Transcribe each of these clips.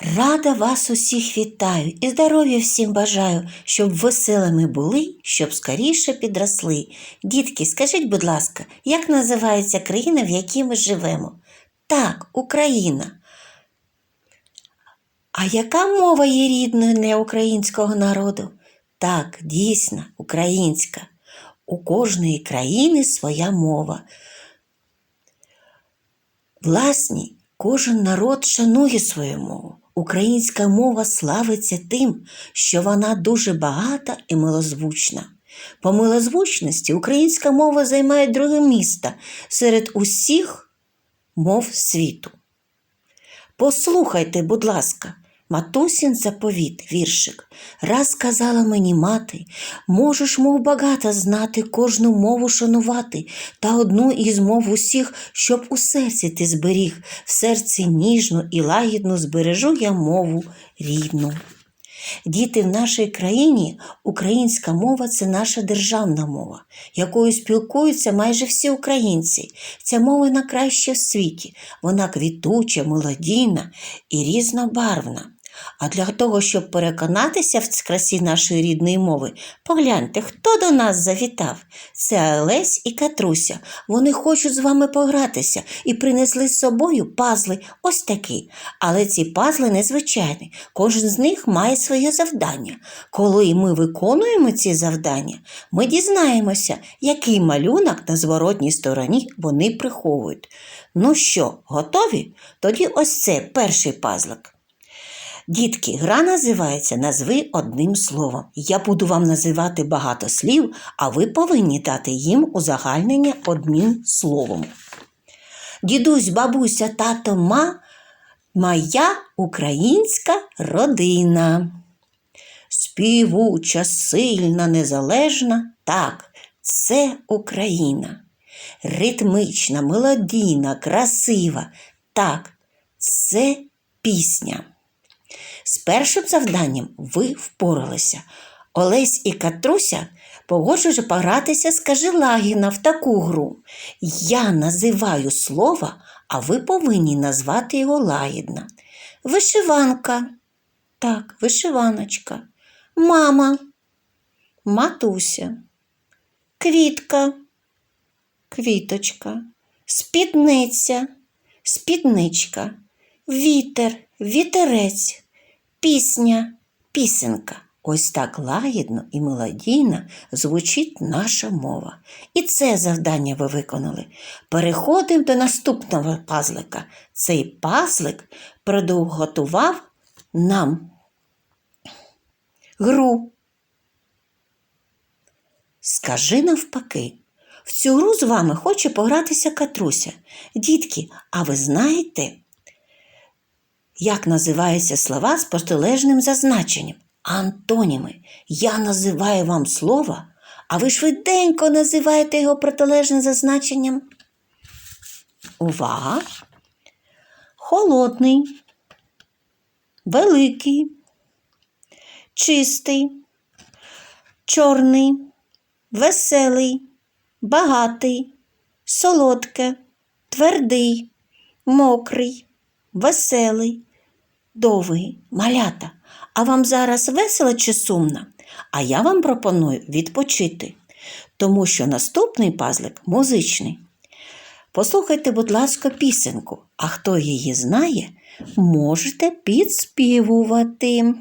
Рада вас усіх вітаю і здоров'я всім бажаю, щоб веселими були, щоб скоріше підросли. Дітки, скажіть, будь ласка, як називається країна, в якій ми живемо? Так, Україна. А яка мова є рідною для українського народу? Так, дійсно, українська. У кожної країни своя мова. Власні, кожен народ шанує свою мову. Українська мова славиться тим, що вона дуже багата і милозвучна. По милозвучності українська мова займає друге місце серед усіх мов світу. Послухайте, будь ласка, матусін заповіт, віршик. Раз казала мені мати, можеш, мов багато знати, кожну мову шанувати, та одну із мов усіх, щоб у серці ти зберіг, в серці ніжну і лагідну збережу я мову рідну. Діти в нашій країні українська мова це наша державна мова, якою спілкуються майже всі українці. Ця мова найкраща в світі. Вона квітуча, мелодійна і різнобарвна. А для того, щоб переконатися в красі нашої рідної мови, погляньте, хто до нас завітав. Це Олесь і Катруся. Вони хочуть з вами погратися і принесли з собою пазли ось такі. Але ці пазли незвичайні. Кожен з них має своє завдання. Коли ми виконуємо ці завдання, ми дізнаємося, який малюнок на зворотній стороні вони приховують. Ну що, готові? Тоді ось це перший пазлик. Дітки, гра називається Назви одним словом. Я буду вам називати багато слів, а ви повинні дати їм узагальнення одним словом. Дідусь, бабуся, тато, ма, моя українська родина. Співуча, сильна, незалежна. Так, це Україна. Ритмична, мелодійна, красива. Так, це пісня. З першим завданням ви впоралися. Олесь і Катруся погоджують погратися, скажи Лагіна в таку гру. Я називаю слово, а ви повинні назвати його лагідно. Вишиванка. Так, вишиваночка. Мама. Матуся. Квітка. Квіточка. Спідниця. Спідничка. Вітер. Вітерець. Пісня, пісенка. Ось так лагідно і мелодійно звучить наша мова. І це завдання ви виконали. Переходимо до наступного пазлика. Цей пазлик приготував нам гру. Скажи навпаки. В цю гру з вами хоче погратися Катруся. Дітки, а ви знаєте, як називаються слова з протилежним зазначенням? Антоніми. Я називаю вам слово, а ви швиденько називаєте його протилежним зазначенням. Увага! Холодний, великий, чистий, чорний, веселий, багатий, солодке, твердий, мокрий, веселий, довгий, малята. А вам зараз весело чи сумно? А я вам пропоную відпочити, тому що наступний пазлик музичний. Послухайте, будь ласка, пісенку, а хто її знає, можете підспівувати.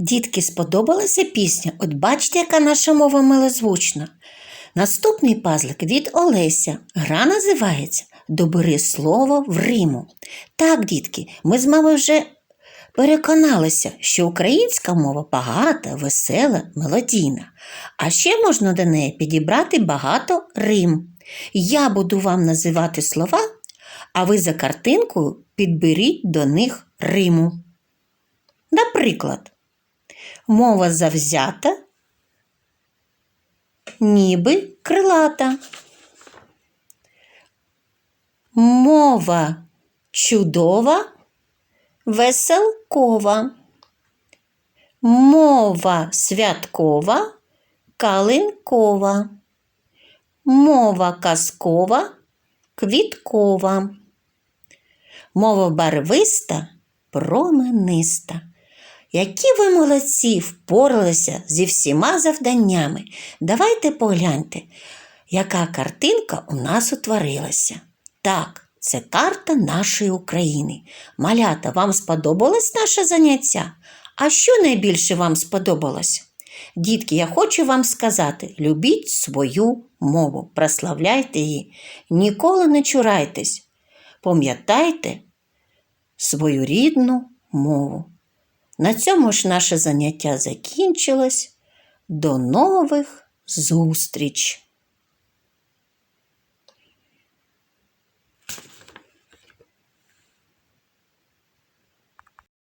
Дітки, сподобалася пісня? От бачите, яка наша мова милозвучна. Наступний пазлик від Олеся. Гра називається Добери слово в Риму. Так, дітки, ми з мамою вже переконалися, що українська мова багата, весела, мелодійна. А ще можна до неї підібрати багато рим. Я буду вам називати слова, а ви за картинкою підберіть до них риму. Наприклад, мова завзята, ніби крилата. Мова чудова, веселкова. Мова святкова, калинкова. Мова казкова, квіткова. Мова барвиста, промениста. Які ви молодці впоралися зі всіма завданнями. Давайте погляньте, яка картинка у нас утворилася. Так, це карта нашої України. Малята, вам сподобалось наше заняття? А що найбільше вам сподобалось? Дітки, я хочу вам сказати: любіть свою мову, прославляйте її, ніколи не чурайтесь, пам'ятайте свою рідну мову. На цьому ж наше заняття закінчилось. До нових зустріч!